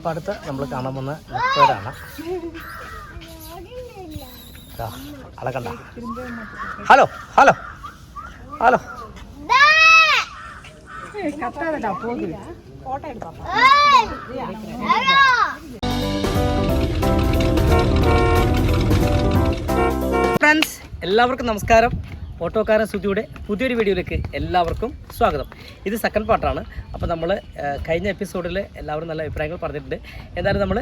അപ്പം അടുത്ത് നമ്മൾ കാണാൻ വന്ന ലെപ്പേഡാണ് അളക്കണ്ട ഹലോ ഹലോ ഹലോ. ഫ്രണ്ട്സ് എല്ലാവർക്കും നമസ്കാരം. ഓട്ടോക്കാരൻ സുധിയുടെ പുതിയൊരു വീഡിയോയിലേക്ക് എല്ലാവർക്കും സ്വാഗതം. ഇത് സെക്കൻഡ് പാർട്ടാണ് അപ്പോൾ നമ്മൾ കഴിഞ്ഞ എപ്പിസോഡിൽ എല്ലാവരും നല്ല അഭിപ്രായങ്ങൾ പറഞ്ഞിട്ടുണ്ട്. എന്തായാലും നമ്മൾ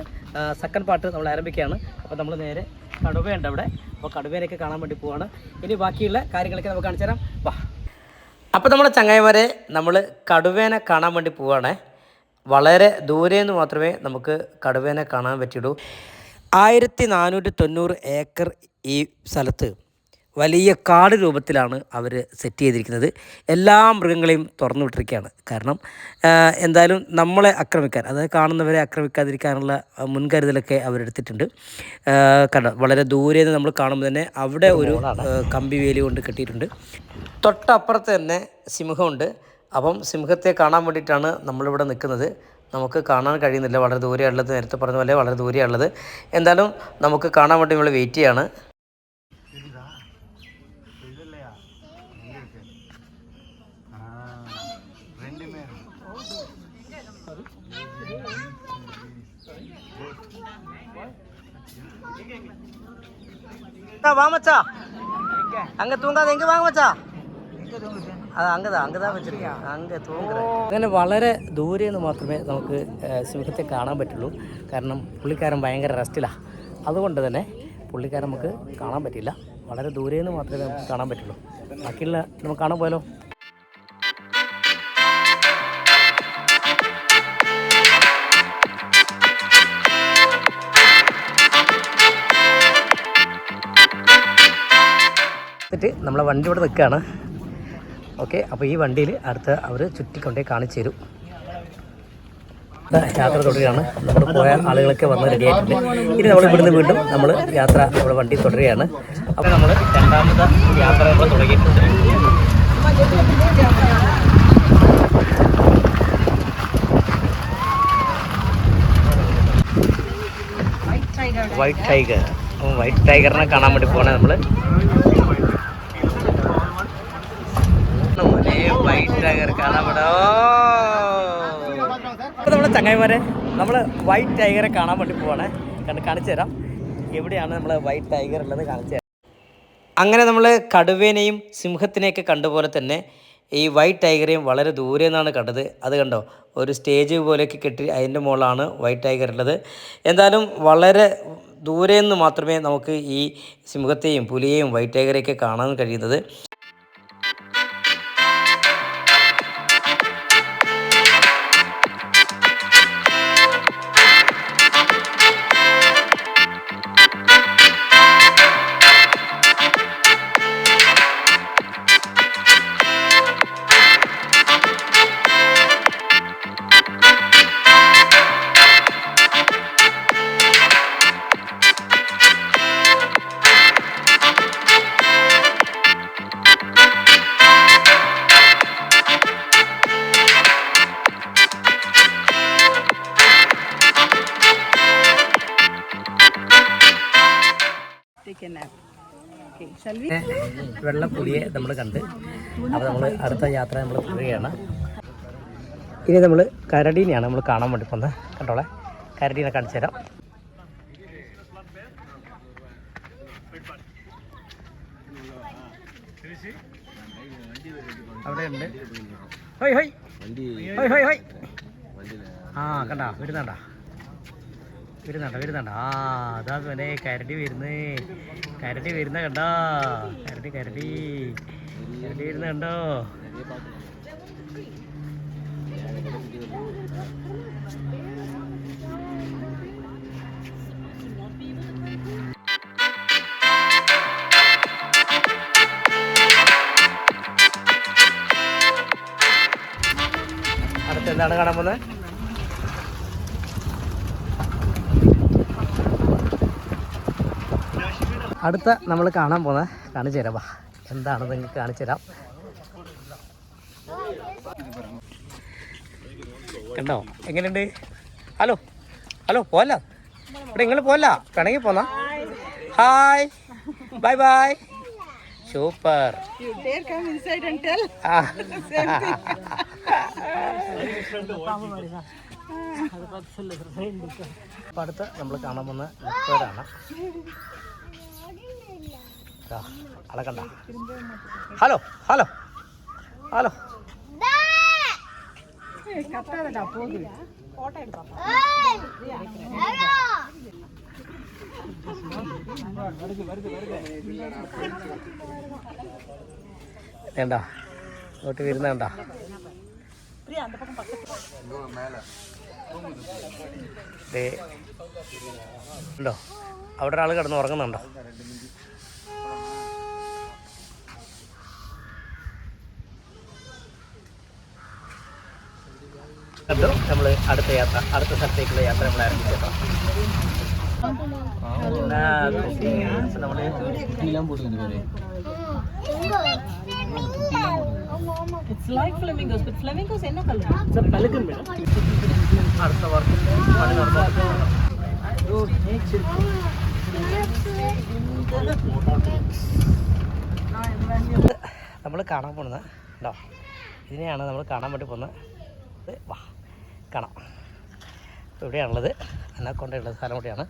സെക്കൻഡ് പാർട്ട് നമ്മൾ ആരംഭിക്കുകയാണ്. അപ്പോൾ നമ്മൾ നേരെ കടുവയുണ്ട് അവിടെ. അപ്പോൾ കടുവേനെയൊക്കെ കാണാൻ വേണ്ടി പോവാണ്. ഇനി ബാക്കിയുള്ള കാര്യങ്ങളൊക്കെ നമുക്ക് കാണിച്ചു തരാം. വാ. അപ്പോൾ നമ്മുടെ ചങ്ങായിമാരെ നമ്മൾ കടുവേനെ കാണാൻ വേണ്ടി പോവുകയാണേ വളരെ ദൂരെ നിന്ന് മാത്രമേ നമുക്ക് കടുവേനെ കാണാൻ പറ്റുള്ളൂ ആയിരത്തി നാനൂറ്റി തൊണ്ണൂറ് ഏക്കർ ഈ സ്ഥലത്ത് വലിയ കാട് രൂപത്തിലാണ് അവർ സെറ്റ് ചെയ്തിരിക്കുന്നത്. എല്ലാ മൃഗങ്ങളെയും തുറന്നു വിട്ടിരിക്കുകയാണ്. കാരണം എന്തായാലും നമ്മളെ ആക്രമിക്കാൻ അതായത് കാണുന്നവരെ ആക്രമിക്കാതിരിക്കാനുള്ള മുൻകരുതലൊക്കെ അവരെടുത്തിട്ടുണ്ട് കണ്ടോ വളരെ ദൂരെ നിന്ന് നമ്മൾ കാണുമ്പോൾ തന്നെ അവിടെ ഒരു കമ്പി വേലി കൊണ്ട് കെട്ടിയിട്ടുണ്ട്. തൊട്ടപ്പുറത്ത് തന്നെ സിംഹമുണ്ട്. അപ്പം സിംഹത്തെ കാണാൻ വേണ്ടിയിട്ടാണ് നമ്മളിവിടെ നിൽക്കുന്നത്. നമുക്ക് കാണാൻ കഴിയുന്നില്ല. വളരെ ദൂരെയുള്ളത് നേരത്തെ പറഞ്ഞ പോലെ വളരെ ദൂരെയുള്ളത്. എന്തായാലും നമുക്ക് കാണാൻ വേണ്ടി നമ്മൾ വെയിറ്റ് ചെയ്യാണ്. வாங்க மச்சா அங்க தூங்காத எங்க வாங்க மச்சா അത് അങ്ങതാ അങ്ങതാ വെച്ചിരിക്കാം അങ്ങ് തൂങ്ങുക അങ്ങനെ വളരെ ദൂരെ നിന്ന് മാത്രമേ നമുക്ക് ഏഹ്, സിംഹത്തെ കാണാൻ പറ്റുള്ളൂ കാരണം പുള്ളിക്കാരൻ ഭയങ്കര റെസ്റ്റിലാണ് അതുകൊണ്ട് തന്നെ പുള്ളിക്കാരൻ നമുക്ക് കാണാൻ പറ്റില്ല വളരെ ദൂരെ നിന്ന് മാത്രമേ നമുക്ക് കാണാൻ പറ്റുള്ളൂ ബാക്കിയുള്ള നമുക്ക് കാണാൻ പോയാലോ എന്നിട്ട് നമ്മളെ വണ്ടി ഇവിടെ നിൽക്കുകയാണ്. ഓക്കെ അപ്പോൾ ഈ വണ്ടിയിൽ അടുത്ത് അവർ ചുറ്റിക്കൊണ്ടേ കാണിച്ചു തരും. യാത്ര തുടരുകയാണ്. നമ്മൾ പോയ ആളുകളൊക്കെ വന്ന് റെഡിയായിട്ടുണ്ട് ഇനി നമ്മൾ ഇവിടുന്ന് വീണ്ടും നമ്മൾ യാത്ര നമ്മുടെ വണ്ടി തുടരുകയാണ്. അപ്പോൾ നമ്മൾ രണ്ടാമത്തെ യാത്ര നമ്മൾ തുടങ്ങിയിട്ടുണ്ട്. വൈറ്റ് ടൈഗർ വൈറ്റ് ടൈഗറിനെ കാണാൻ വേണ്ടി പോകണേ നമ്മൾ വൈറ്റ് ടൈഗർ നമ്മുടെ ചങ്ങായിമാരെ നമ്മൾ വൈറ്റ് ടൈഗറെ കാണാൻ വേണ്ടി പോവാണേ. കണ്ട് കാണിച്ചു തരാം. എവിടെയാണ് നമ്മൾ വൈറ്റ് ടൈഗർ ഉള്ളത് കാണിച്ചു തരാം. അങ്ങനെ നമ്മൾ കടുവേനെയും സിംഹത്തിനെയൊക്കെ കണ്ടുപോലെ തന്നെ ഈ വൈറ്റ് ടൈഗറെയും വളരെ ദൂരെ നിന്നാണ് കണ്ടത്. അത് കണ്ടോ? ഒരു സ്റ്റേജ് പോലെയൊക്കെ കെട്ടി അതിന്റെ മുകളിലാണ് വൈറ്റ് ടൈഗർ ഉള്ളത്. എന്തായാലും വളരെ ദൂരെ നിന്ന് മാത്രമേ നമുക്ക് ഈ സിംഹത്തെയും പുലിയെയും വൈറ്റ് ടൈഗറെയൊക്കെ കാണാൻ കഴിയുന്നത്. വെള്ളപ്പുലിയെ നമ്മൾ കണ്ട്. അപ്പോൾ നമ്മൾ അടുത്ത യാത്ര നമ്മൾ പോവുകയാണ്. ഇനി നമ്മൾ കരടീനെയാണ് നമ്മൾ കാണാൻ വേണ്ടി പോകുന്നത് കണ്ടോളെ? കരടീനെ കാണിച്ചു തരാം. അവിടെ ഉണ്ട് ഹോയ്. ഹോയ് ഹോയ് ഹോയ് ഹോയ്. ആ കണ്ടാ വരുന്നണ്ട വരുന്നണ്ട വരുന്നുണ്ടോ. ആ അതാ പോലെ കരടി വരുന്നേ. കരടി വരുന്ന കണ്ടോ? കരടി കരടി. കരടി വരുന്ന കണ്ടോ? അടുത്ത് എന്താണ് കാണാൻ പോകുന്നത്? അടുത്ത നമ്മൾ കാണാൻ പോകുന്നത് കാണിച്ചു തരാം. വാ എന്താണെന്ന് നിങ്ങൾക്ക് കാണിച്ചു തരാം. കണ്ടോ? എങ്ങനെയുണ്ട്? ഹലോ ഹലോ പോല ഇവിടെ നിങ്ങൾ പോല പിണങ്ങി പോന്നാ? ഹായ്. Bye bye. സൂപ്പർ. അപ്പം അടുത്ത് നമ്മൾ കാണാൻ പോകുന്ന ലെപ്പേഡാണ് അളക്കണ്ട ഹലോ ഹലോ ഹലോ. വേണ്ട ഇങ്ങോട്ട് വരുന്ന വേണ്ട ഉണ്ടോ? അവിടെ ഒരാൾ കിടന്ന് ഉറങ്ങുന്നുണ്ടോ? കണ്ടു. നമ്മൾ അടുത്ത യാത്ര അടുത്ത സ്ഥലത്തേക്കുള്ള യാത്ര നമ്മൾ ആരംഭിച്ചേക്കാം. നമ്മൾ കാണാൻ പോകുന്നത് കേട്ടോ ഇതിനെയാണ് നമ്മൾ കാണാൻ വേണ്ടി പോകുന്നത് വാ. കാണാം. അപ്പോൾ ഇവിടെയാണുള്ളത് അന്നക്കൊണ്ടുള്ള സ്ഥലം കൂടിയാണ്.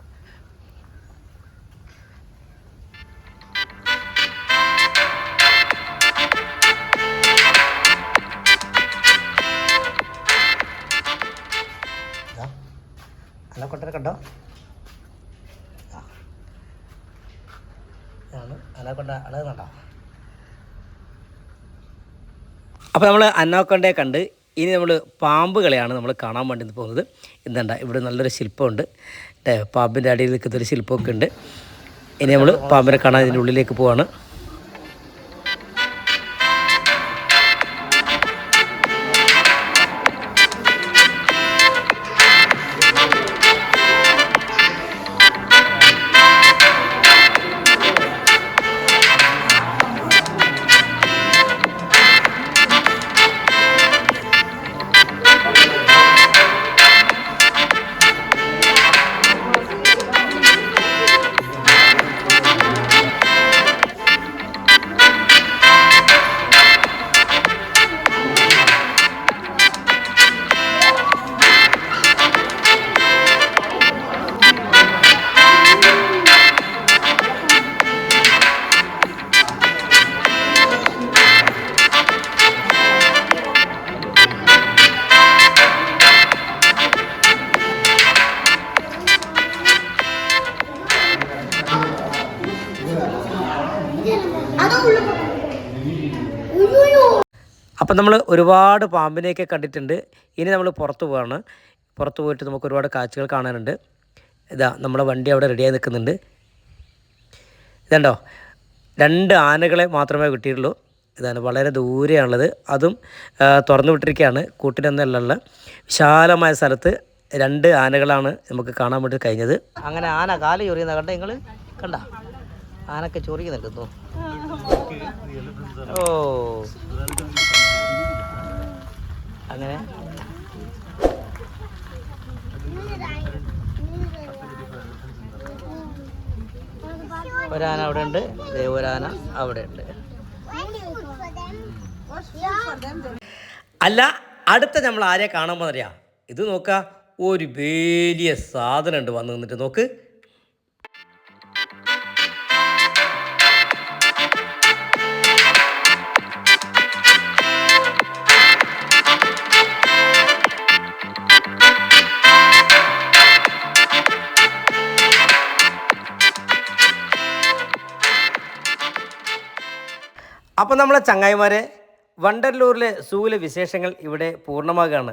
അന്നക്കൊണ്ടനെ കണ്ടോ. ഇതാണ് അന്നക്കൊണ്ട അളവ് കണ്ടോ? അപ്പോൾ നമ്മൾ അന്നോക്കൊണ്ടേ കണ്ട് ഇനി നമ്മൾ പാമ്പുകളെയാണ് നമ്മൾ കാണാൻ വേണ്ടി പോകുന്നത്. എന്തുണ്ട ഇവിടെ നല്ലൊരു ശില്പമുണ്ട്. പാമ്പിന്റെ അടിയിൽ നിൽക്കുന്ന ഒരു ശില്പമൊക്കെ ഉണ്ട്. ഇനി നമ്മൾ പാമ്പിനെ കാണാൻ ഇതിന്റെ ഉള്ളിലേക്ക് പോവാണ്. അപ്പം നമ്മൾ ഒരുപാട് പാമ്പിനെയൊക്കെ കണ്ടിട്ടുണ്ട്. ഇനി നമ്മൾ പുറത്ത് പോവാണ്. പുറത്ത് പോയിട്ട് നമുക്ക് ഒരുപാട് കാഴ്ചകൾ കാണാനുണ്ട്. ഇതാ നമ്മുടെ വണ്ടി അവിടെ റെഡിയായി നിൽക്കുന്നുണ്ട്. ഇതുണ്ടോ? രണ്ട് ആനകളെ മാത്രമേ കിട്ടിയിട്ടുള്ളൂ. ഇതാണ് വളരെ ദൂരെയാണുള്ളത്. അതും തുറന്നു വിട്ടിരിക്കുകയാണ്. കൂട്ടിനൊന്നല്ല വിശാലമായ സ്ഥലത്ത് രണ്ട് ആനകളാണ് നമുക്ക് കാണാൻ വേണ്ടി കഴിഞ്ഞത്. അങ്ങനെ ആന കാൽ ചൊറിയുന്ന കണ്ട നിങ്ങൾ കണ്ട? ആനൊക്കെ നിൽക്കുന്നു ഓ. അങ്ങനെ. ഒരാന അവിടെ ഉണ്ട് ദേവരാന അവിടെ ഉണ്ട് അല്ല അടുത്ത നമ്മൾ ആരെ കാണാൻ പോകുന്നറിയാം ഇത് നോക്കുക ഒരു വലിയ സാധനം ഉണ്ട് വന്ന് നിന്നിട്ട്. നോക്ക്. അപ്പോൾ നമ്മളെ ചങ്ങായിമാരെ വണ്ടർലൂരിലെ സൂവിലെ വിശേഷങ്ങൾ ഇവിടെ പൂർണമാകുകയാണ്.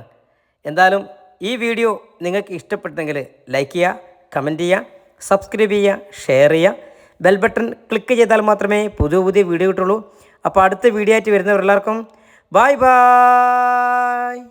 എന്തായാലും ഈ വീഡിയോ നിങ്ങൾക്ക് ഇഷ്ടപ്പെട്ടെങ്കിൽ ലൈക്ക് ചെയ്യുക കമന്റ് ചെയ്യുക സബ്സ്ക്രൈബ് ചെയ്യുക ഷെയർ ചെയ്യുക. ബെൽ ബട്ടൺ ക്ലിക്ക് ചെയ്താൽ മാത്രമേ പുതിയ പുതിയ വീഡിയോ കിട്ടുള്ളൂ അപ്പോൾ അടുത്ത വീഡിയോ ആയിട്ട് വരുന്നവരെല്ലാവർക്കും ബായ് ബായ്